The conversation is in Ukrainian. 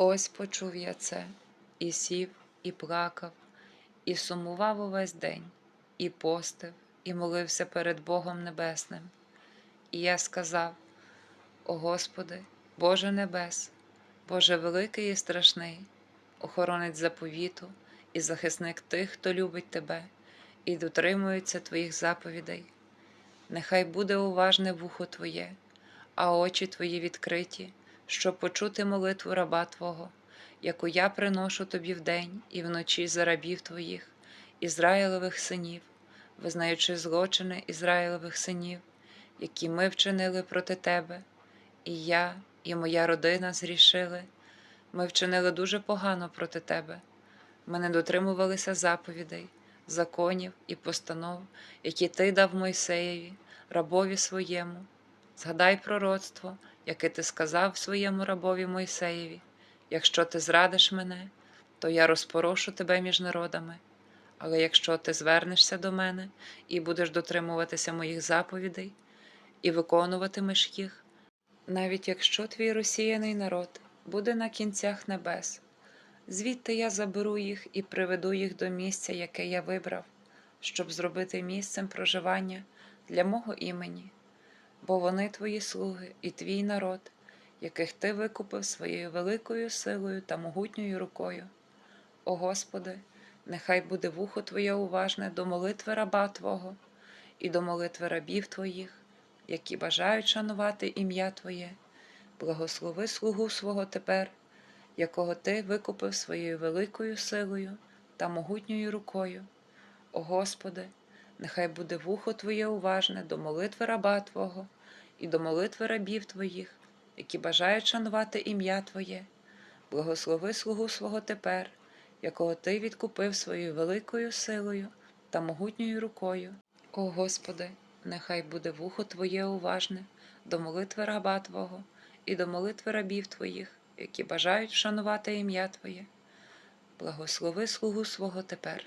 Ось почув я це, і сів, і плакав, і сумував увесь день, і постив, і молився перед Богом Небесним. І я сказав: О Господи, Боже Небес, Боже великий і страшний, охоронець заповіту і захисник тих, хто любить Тебе і дотримується Твоїх заповідей. Нехай буде уважне вухо Твоє, а очі Твої відкриті, щоб почути молитву раба Твого, яку я приношу Тобі вдень і вночі за рабів Твоїх, Ізраїлевих синів, визнаючи злочини Ізраїлевих синів, які ми вчинили проти Тебе, і я, і моя родина зрішили. Ми вчинили дуже погано проти Тебе. Ми не дотримувалися заповідей, законів і постанов, які Ти дав Мойсеєві, рабові своєму. Згадай пророцтво, яке ти сказав своєму рабові Мойсеєві: якщо ти зрадиш мене, то я розпорошу тебе між народами. Але якщо ти звернешся до мене і будеш дотримуватися моїх заповідей і виконуватимеш їх, навіть якщо твій розсіяний народ буде на кінцях небес, звідти я заберу їх і приведу їх до місця, яке я вибрав, щоб зробити місцем проживання для мого імені, бо вони твої слуги і твій народ, яких ти викупив своєю великою силою та могутньою рукою. О Господи, нехай буде вухо Твоє уважне до молитви раба Твого і до молитви рабів Твоїх, які бажають шанувати ім'я Твоє, благослови слугу свого тепер, якого Ти викупив своєю великою силою та могутньою рукою. О Господи, нехай буде вухо Твоє уважне до молитви раба Твого і до молитви рабів Твоїх, які бажають шанувати ім'я Твоє, благослови слугу свого тепер, якого Ти відкупив своєю великою силою та могутньою рукою. О Господи, нехай буде вухо Твоє уважне до молитви раба Твого і до молитви рабів Твоїх, які бажають вшанувати ім'я Твоє. Благослови слугу свого тепер.